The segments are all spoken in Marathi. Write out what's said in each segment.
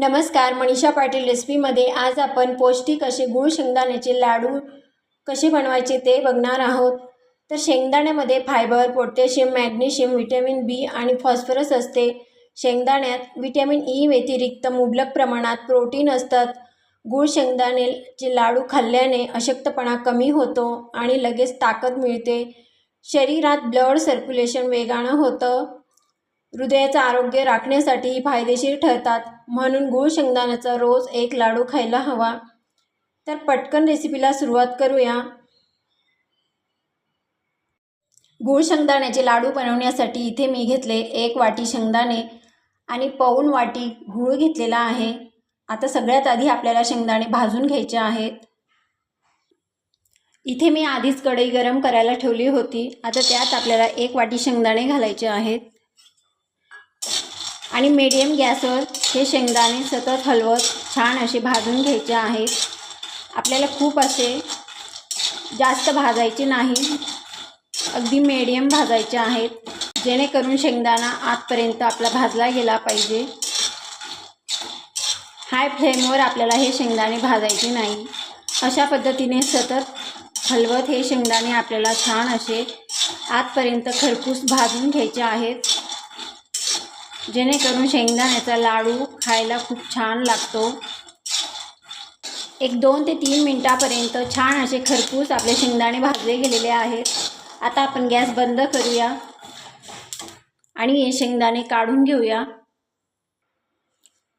नमस्कार मनीषा पाटील रेसिपीमध्ये आज आपण पौष्टिक असे गूळ शेंगदाण्याचे लाडू कसे बनवायचे ते बघणार आहोत. तर शेंगदाण्यामध्ये fibre potassium magnesium vitamin B आणि फॉस्फरस असते. शेंगदाण्यात विटॅमिन ई व्यतिरिक्त मुबलक प्रमाणात प्रोटीन असतात. गूळ शेंगदाण्याचे लाडू खाल्ल्याने अशक्तपणा कमी होतो आणि लगेच ताकद मिळते. शरीरात ब्लड सर्क्युलेशन वेगानं होतं. हृदयाचं आरोग्य राखण्यासाठी फायदेशीर ठरतात. म्हणून गूळ शेंगदाण्याचा रोज एक लाडू खायला हवा. तर पटकन रेसिपीला सुरुवात करूया. गूळ शेंगदाण्याचे लाडू बनवण्यासाठी इथे मी घेतले एक वाटी शेंगदाणे आणि पाऊन वाटी गूळ घेतलेला आहे. आता सगळ्यात आधी आपल्याला शेंगदाणे भाजून घ्यायचे आहेत. इथे मी आधीच कढई गरम करायला ठेवली होती. आता त्यात आपल्याला एक वाटी शेंगदाणे घालायचे आहेत. आणि मीडियम गॅसवर हे शेंगदाणे सतत हलवत छान असे भाजून घ्यायचे आहेत. आपल्याला खूप असे जास्त भाजायचे नाही. अगदी मीडियम भाजायचे आहेत. जेणेकरून शेंगदाणा आतपर्यंत आपला भाजला गेला पाहिजे. हाय फ्लेमवर आपल्याला हे शेंगदाणे भाजायचे नाही. अशा पद्धतीने सतत हलवत हे शेंगदाणे आपल्याला छान असे आतपर्यंत खरपूस भाजून घ्यायचे आहेत. जेणेकरून शेंगदाण्याचा लाडू खायला खूप छान लागतो. एक दोन ते तीन मिनटापर्यंत छान असे खरपूस आपले शेंगदाणे भाजले गेलेले आहेत. आता आपण गॅस बंद करूया आणि हे शेंगदाणे काढून घेऊया.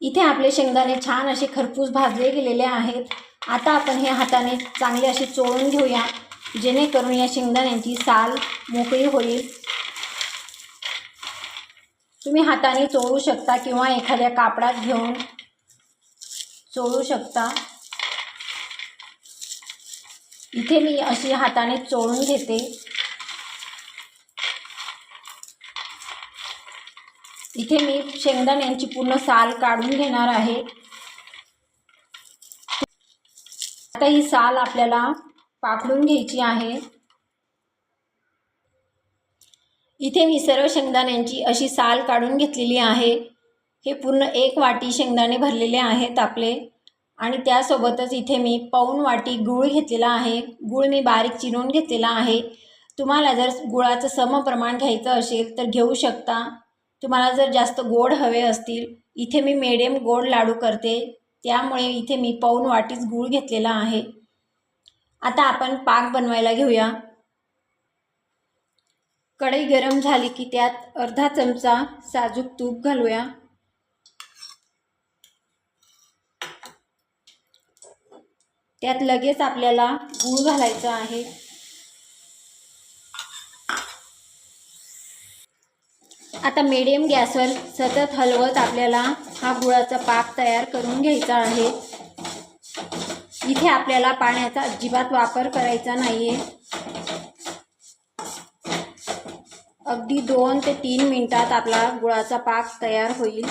इथे आपले शेंगदाणे छान असे खरपूस भाजले गेलेले आहेत. आता आपण हे हाताने चांगले असे चोळून घेऊया. जेणेकरून या शेंगदाण्यांची साल मोकळी होईल. तुम्ही हाताने चोळू शकता किंवा एखाद्या कापडात घेऊन चोळू शकता. इथे मी अशी हाताने चोळून घेते. इथे मी शेंगदाण्यांची पूर्ण साल काढून घेणार आहे. आता ही साल आपल्याला पाखडून घ्यायची आहे. इथे मी सर्व शेंगदाण्यांची अशी साल काढून घेतलेली आहे. हे पूर्ण एक वाटी शेंगदाणे भरलेले आहेत आपले. आणि त्यासोबतच इथे मी पाऊन वाटी गूळ घेतलेला आहे. गूळ मी बारीक चिरून घेतलेला आहे. तुम्हाला जर गुळाचं समप्रमाण घ्यायचं असेल तर घेऊ शकता. तुम्हाला जर जास्त गोड हवे असतील इथे मी मिडियम गोड लाडू करते. त्यामुळे इथे मी पाऊन वाटीच गूळ घेतलेला आहे. आता आपण पाक बनवायला घेऊया. कढई गरम झाली की त्यात अर्धा चमचा साजूक तूप घालूया. त्यात लगेच आपल्याला गूळ घालायचा आहे. आता मीडियम गॅसवर सतत हलवत आपल्याला हा गुळाचा पाक तयार करून घ्यायचा आहे. इथे आपल्याला पाण्याचा अजिबात वापर करायचा नाही आहे अगदी दोन ते तीन मिनटात आपला गुळाचा पाक तयार होईल.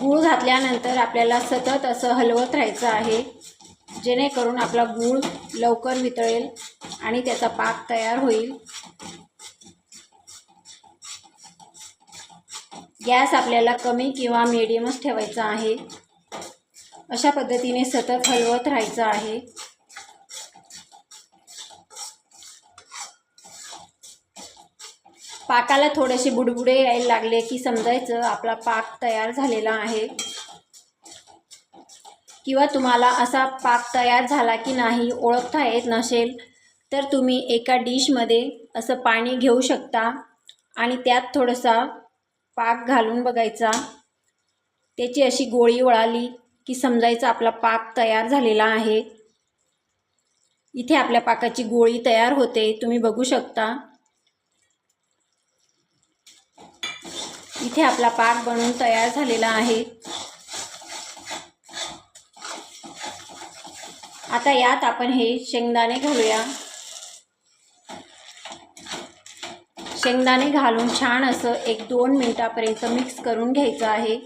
गूळ घातल्यानंतर आपल्याला सतत असं हलवत राहायचं आहे जेणेकरून आपला गूळ लवकर वितळेल आणि त्याचा पाक तयार होईल. गॅस आपल्याला कमी किंवा मिडियमच ठेवायचा आहे. अशा पद्धतीने सतत हलवत राहायचं आहे. पाकाला थोडेसे बुडबुडे यायला लागले की समजायचं आपला पाक तयार झालेला आहे. किंवा तुम्हाला असा पाक तयार झाला की नाही ओळखता येत नसेल तर तुम्ही एका डिशमध्ये असं पाणी घेऊ शकता आणि त्यात थोडासा पाक घालून बघायचा. त्याची अशी गोळी वळाली की समजायचं आपला पाक तयार झालेला आहे. इथे आपल्या पाकाची गोळी तयार होते तुम्ही बघू शकता. इथे आपला पाक बनून तयार झालेला आहे. आता यात आपण हे शेंगदाणे घालूया. शेंगदाणे घालून छान असं एक दोन मिनटापर्यंत मिक्स करून घ्यायचं आहे.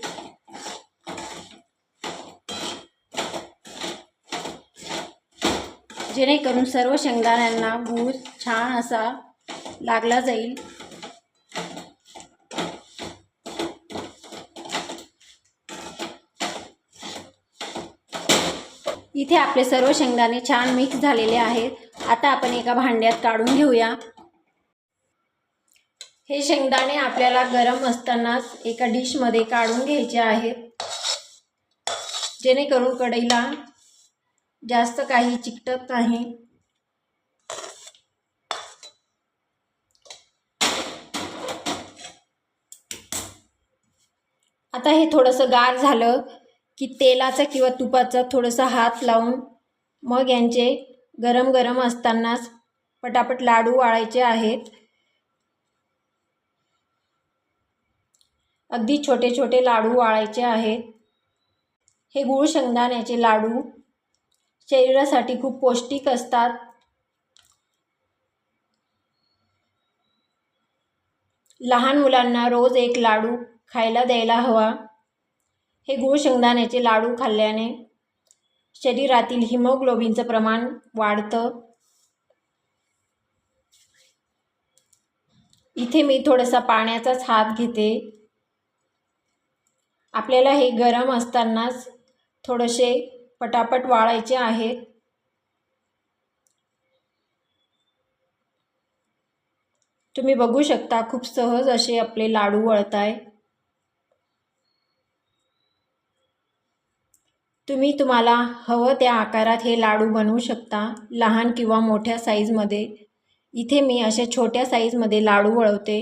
जेणेकरून सर्व शेंगदाण्यांना गूळ छान असा लागला जाईल. इथे आपले सर्व शेंगदाणे छान मिक्स झालेले आहेत. आता आपण एका भांड्यात काढून घेऊया. हे शेंगदाणे आपल्याला गरम असतानाच एका डिशमध्ये काढून घ्यायचे आहेत. जेणेकरून कढईला जास्त काही चिकटत नाही. आता हे थोडंसं गार झालं. की तेलाचा किंवा तुपाचा थोडंसं हात लावून मग यांचे गरम गरम असतानाच पटापट लाडू वाळायचे आहेत. अगदी छोटे छोटे लाडू वाळायचे आहेत. हे गूळ शेंगदाण्याचे लाडू शरीरासाठी खूप पौष्टिक असतात. लहान मुलांना रोज एक लाडू खायला द्यायला हवा. हे गूळ शेंगदाण्याचे लाडू खाल्ल्याने शरीरातील हिमोग्लोबिनचं प्रमाण वाढतं. इथे मी थोडासा पाण्याचाच हात घेते. आपल्याला हे गरम असतानाच थोडेसे पटापट वाळायचे आहेत. तुम्ही बघू शकता खूप सहज असे आपले लाडू वळत तुम्ही तुम्हाला हवं त्या आकारात हे लाडू बनवू शकता लहान किंवा मोठ्या साईजमध्ये. इथे मी अशा छोट्या साईजमध्ये लाडू वळवते.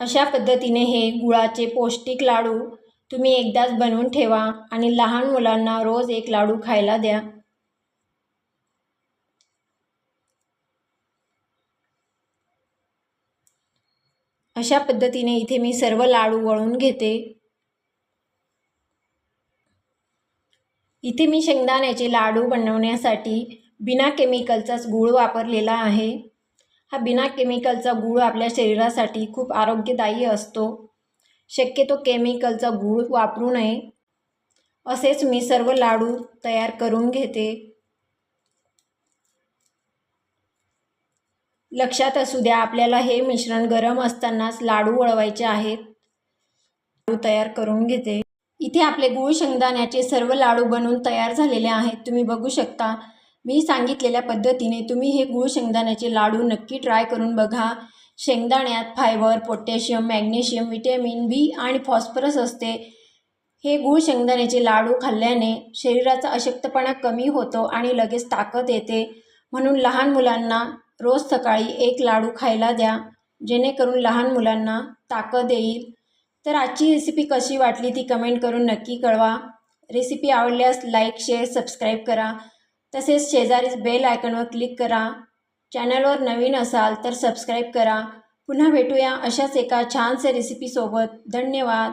अशा पद्धतीने हे गुळाचे पौष्टिक लाडू तुम्ही एकदाच बनवून ठेवा आणि लहान मुलांना रोज एक लाडू खायला द्या. अशा पद्धतीने इथे मी सर्व लाडू वळून घेते. इथे मी शेंगदाण्याचे लाडू बनवण्यासाठी बिना केमिकलचाच गूळ वापरलेला आहे. हा बिना केमिकलचा गूळ आपल्या शरीरासाठी खूप आरोग्यदायी असतो. शक्यतो केमिकलचा गूळ वापरू नये. असेच मी सर्व लाडू तयार करून घेते. लक्षात असू द्या आपल्याला हे मिश्रण गरम असतानाच लाडू वळवायचे आहेत. लाडू तयार करून घेते. इथे आपले गूळ शेंगदाण्याचे सर्व लाडू बनवून तयार झालेले आहेत. तुम्ही बघू शकता मी सांगितलेल्या पद्धतीने तुम्ही हे गूळ शेंगदाण्याचे लाडू नक्की ट्राय करून बघा. शेंगदाण्यात fibre potassium magnesium vitamin B आणि फॉस्फरस असते. हे गूळ शेंगदाण्याचे लाडू खाल्ल्याने शरीराचा अशक्तपणा कमी होतो आणि लगेच ताकद येते. म्हणून लहान मुलांना रोज सकाळी एक लाडू खायला द्या जेणेकरून लहान मुलांना ताकद येईल. तर आजची रेसिपी कशी वाटली ती कमेंट करून नक्की कळवा. रेसिपी आवडल्यास लाईक शेअर सबस्क्राईब करा. तसेच शेजारीच बेल आयकॉनवर क्लिक करा. चॅनलवर नवीन असाल तर सबस्क्राईब करा. पुन्हा भेटूया अशाच एका छानसे रेसिपीसोबत धन्यवाद.